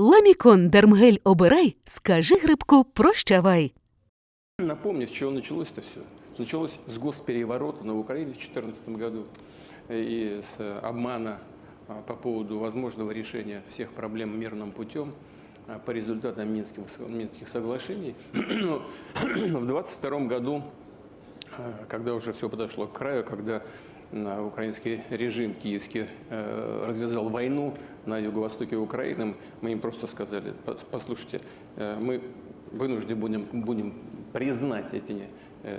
Ламікон Дермгель обирай, скажи грибку прощавай. Напомню, с чего началось-то все. Началось с госпереворота на Украине в 2014 году и с э, обмана по поводу возможного решения всех проблем мирным путем по результатам Минских, Минских соглашений. Но в 2022 году, когда уже все подошло к краю, когда украинский режим киевский э, развязал войну на юго-востоке Украины, мы им просто сказали, «Пос- послушайте, э, мы вынуждены будем, будем признать эти э,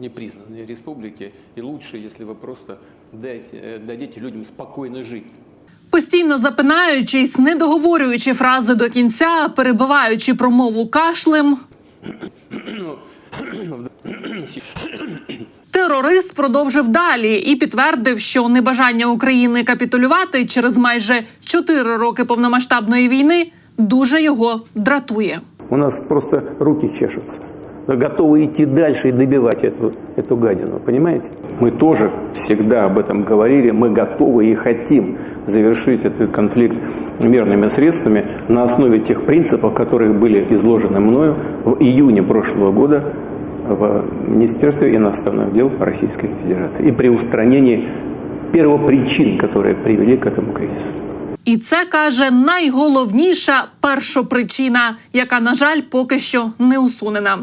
непризнанные республики, и лучше, если вы просто дайте, э, дадите людям спокойно жить. Постійно запинаючись, не договорюючи фрази до кінця, перебиваючи промову кашлем, терорист продовжив далі і підтвердив, що небажання України капітулювати через майже 4 роки повномасштабної війни дуже його дратує. У нас просто руки чешутся. Готовы идти дальше и добивать эту, эту гадину, понимаете? Мы тоже всегда об этом говорили, мы готовы и хотим завершить этот конфликт мирными средствами на основе тех принципов, которые были изложены мною в июне прошлого года в Министерстве иностранных дел Российской Федерации и при устранении первопричин, которые привели к этому кризису. І це каже найголовніша першопричина, яка, на жаль, поки що не усунена.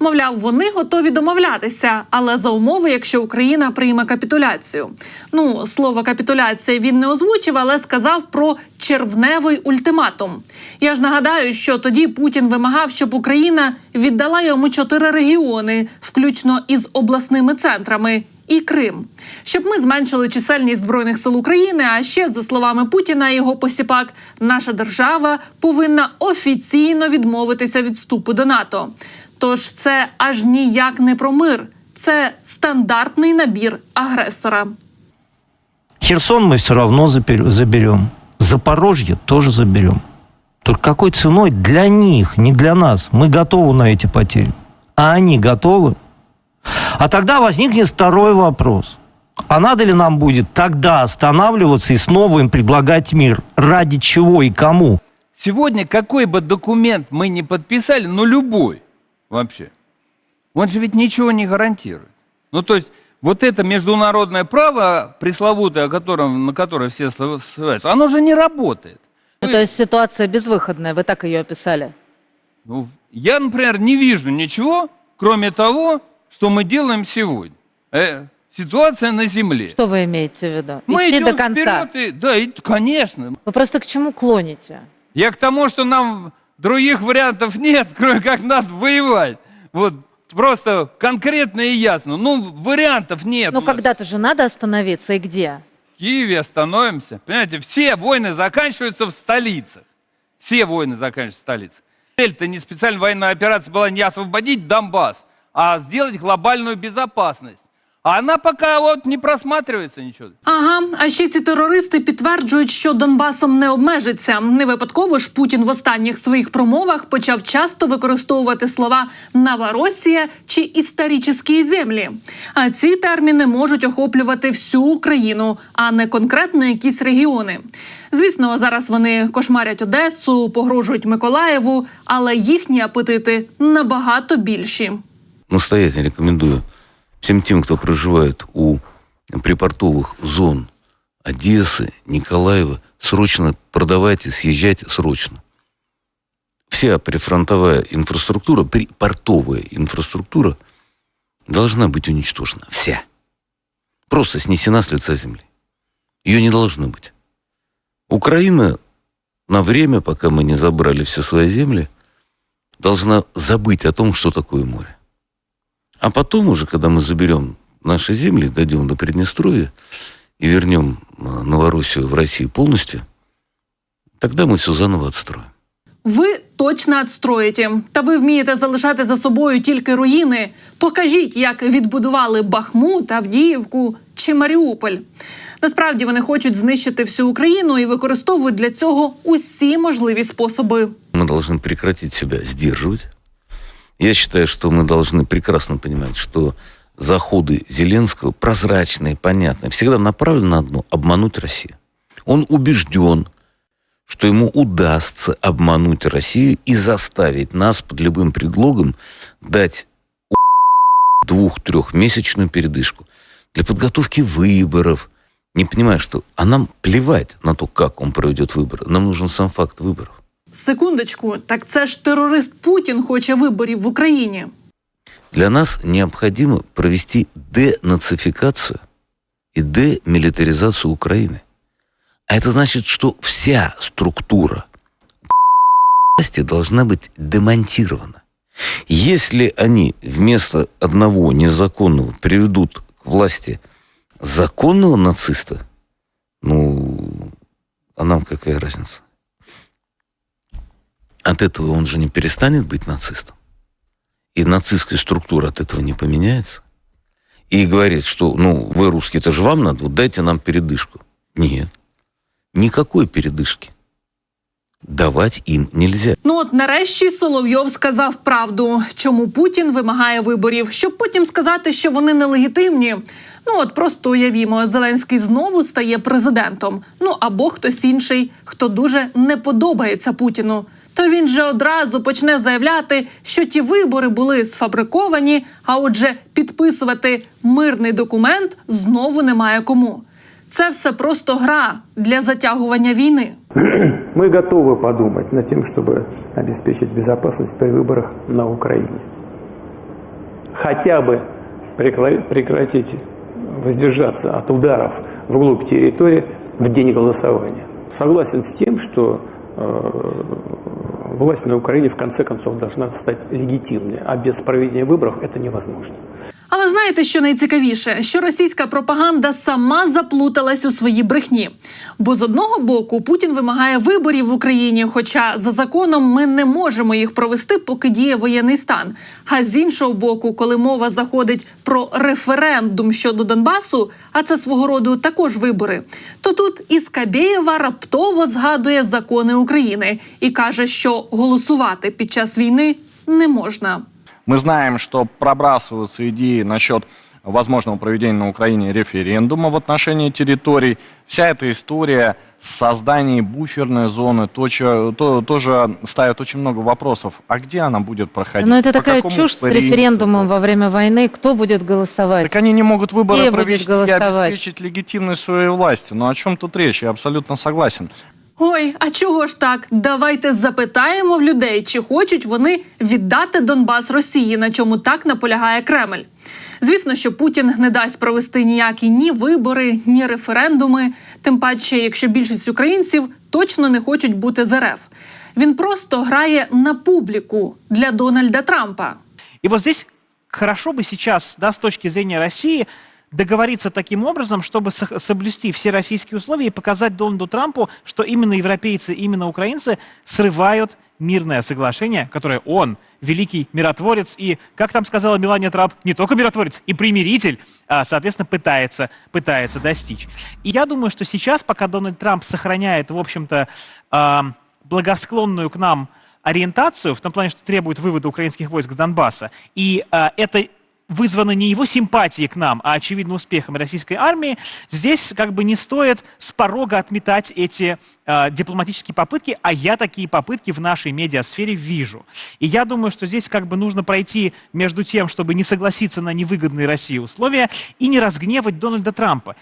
Мовляв, вони готові домовлятися, але за умови, якщо Україна прийме капітуляцію. Ну, слово капітуляція він не озвучив, але сказав про червневий ультиматум. Я ж нагадаю, що тоді Путін вимагав, щоб Україна віддала йому чотири регіони, включно із обласними центрами і Крим, щоб ми зменшили чисельність збройних сил України. А ще за словами Путіна і його посіпак, наша держава повинна офіційно відмовитися від вступу до НАТО. Тож це аж ніяк не про мир, це стандартний набір агресора. Херсон мы все равно запер- заберем. Запорожье тоже заберем. Только какой ценой для них, не для нас. Мы готовы на эти потери. А они готовы? А тогда возникнет второй вопрос. А надо ли нам будет тогда останавливаться и снова им предлагать мир? Ради чего и кому? Сегодня какой бы документ мы не подписали, ну любой вообще, он же ведь ничего не гарантирует. Ну то есть вот это международное право, пресловутое, о котором, на которое все ссылаются, оно же не работает. Ну, то есть ситуация безвыходная, вы так ее описали. Ну, я, например, не вижу ничего, кроме того, что мы делаем сегодня. Э, ситуация на земле. Что вы имеете в виду? мы Идти идем до конца. вперед и- да, и- конечно. Вы просто к чему клоните? Я к тому, что нам других вариантов нет, кроме как надо воевать. Вот просто конкретно и ясно. Ну, вариантов нет. Нас. когда-то же надо остановиться, и где? В Киеве остановимся. Понимаете, все войны заканчиваются в столицах. Все войны заканчиваются в столицах. Цель-то не специальная военная операция была не освободить Донбасс, а сделать глобальную безопасность. А она пока вот не просматривается ничего. Ага, а ще ці терористи підтверджують, що Донбасом не обмежиться. Не випадково ж Путін в останніх своїх промовах почав часто використовувати слова «Новоросія» чи «історичні землі. А ці терміни можуть охоплювати всю Україну, а не конкретно якісь регіони. Звісно, зараз вони кошмарять Одесу, погрожують Миколаєву, але їхні апетити набагато більші. Настоятельно рекомендую всем тем, кто проживает у припортовых зон Одессы, Николаева, срочно продавайте, съезжайте срочно. Вся прифронтовая инфраструктура, припортовая инфраструктура должна быть уничтожена. Вся. Просто снесена с лица земли. Ее не должно быть. Украина на время, пока мы не забрали все свои земли, должна забыть о том, что такое море. А потом уже, когда мы заберем наши земли, дойдем до Приднестровья и вернем э, Новороссию в Россию полностью, тогда мы все заново отстроим. Ви точно відстроїте. Та ви вмієте залишати за собою тільки руїни. Покажіть, як відбудували Бахмут, Авдіївку чи Маріуполь. Насправді вони хочуть знищити всю Україну і використовують для цього усі можливі способи. Мы должны прекратить себя сдерживать. Я считаю, что мы должны прекрасно понимать, что заходы Зеленского прозрачные, понятные, всегда направлены на одно – обмануть Россию. Он убежден, что ему удастся обмануть Россию и заставить нас под любым предлогом дать двух-трехмесячную передышку для подготовки выборов. Не понимаю, что... А нам плевать на то, как он проведет выборы. Нам нужен сам факт выборов. Секундочку, так це ж терорист Путін хоче виборів в Україні. Для нас необходимо провести денацификацию и демилитаризацию Украины. А это значит, что вся структура власти должна быть демонтирована. Если они вместо одного незаконного приведут к власти законного нациста, ну, а нам какая разница? От этого он же не перестанет быть нацистом. И нацистская структура от этого не поменяется. И говорит, что, ну, вы русские, это же вам надо, вот дайте нам передышку. Нет. Никакой передышки. Давать им нельзя. Ну от нарешті Соловйов сказав правду, чому Путін вимагає виборів, щоб потім сказати, що вони нелегітимні. Ну от просто уявімо, Зеленський знову стає президентом. Ну або хтось інший, хто дуже не подобається Путіну. То він же одразу почне заявляти, що ті вибори були сфабриковані, а отже, підписувати мирний документ знову немає кому. Це все просто гра для затягування війни. Мы готовы подумать над тем, чтобы обеспечить безопасность при выборах на Украине. Хотя бы прекра- прекратить воздержаться от ударов вглубь территории в день голосования. Согласен с тем, что э, власть на Украине в конце концов должна стать легитимной, а без проведения выборов это невозможно. Але знаєте, що найцікавіше, що російська пропаганда сама заплуталась у своїй брехні. Бо з одного боку Путін вимагає виборів в Україні, хоча за законом ми не можемо їх провести, поки діє воєнний стан. А з іншого боку, коли мова заходить про референдум щодо Донбасу, а це свого роду також вибори, то тут Іскабєєва раптово згадує закони України і каже, що голосувати під час війни не можна. Мы знаем, что пробрасываются идеи насчет возможного проведения на Украине референдума в отношении территорий. Вся эта история с созданием буферной зоны то, чё- то- тоже ставит очень много вопросов. А где она будет проходить? Но это По такая чушь с референдумом во время войны. Кто будет голосовать? Так они не могут выборы будет провести и обеспечить легитимность своей власти. Ну о чем тут речь? Я абсолютно согласен. Ой, а чого ж так? Давайте запитаємо в людей, чи хочуть вони віддати Донбас Росії, на чому так наполягає Кремль. Звісно, що Путін не дасть провести ніякі ні вибори, ні референдуми. Тим паче, якщо більшість українців точно не хочуть бути з РФ. Він просто грає на публіку для Дональда Трампа. И вот здесь хорошо бы сейчас, да, с точки зрения России, договориться таким образом, чтобы соблюсти все российские условия и показать Дональду Трампу, что именно европейцы, именно украинцы срывают мирное соглашение, которое он, великий миротворец и, как там сказала Мелания Трамп, не только миротворец, и примиритель, а, соответственно, пытается, пытается достичь. И я думаю, что сейчас, пока Дональд Трамп сохраняет, в общем-то, а, благосклонную к нам ориентацию, в том плане, что требует вывода украинских войск с Донбасса, и а, это вызвано не его симпатией к нам, а очевидно успехом российской армии, здесь как бы не стоит с порога отметать эти а, дипломатические попытки, а я такие попытки в нашей медиасфере вижу. И я думаю, что здесь как бы нужно пройти между тем, чтобы не согласиться на невыгодные России условия и не разгневать Дональда Трампа.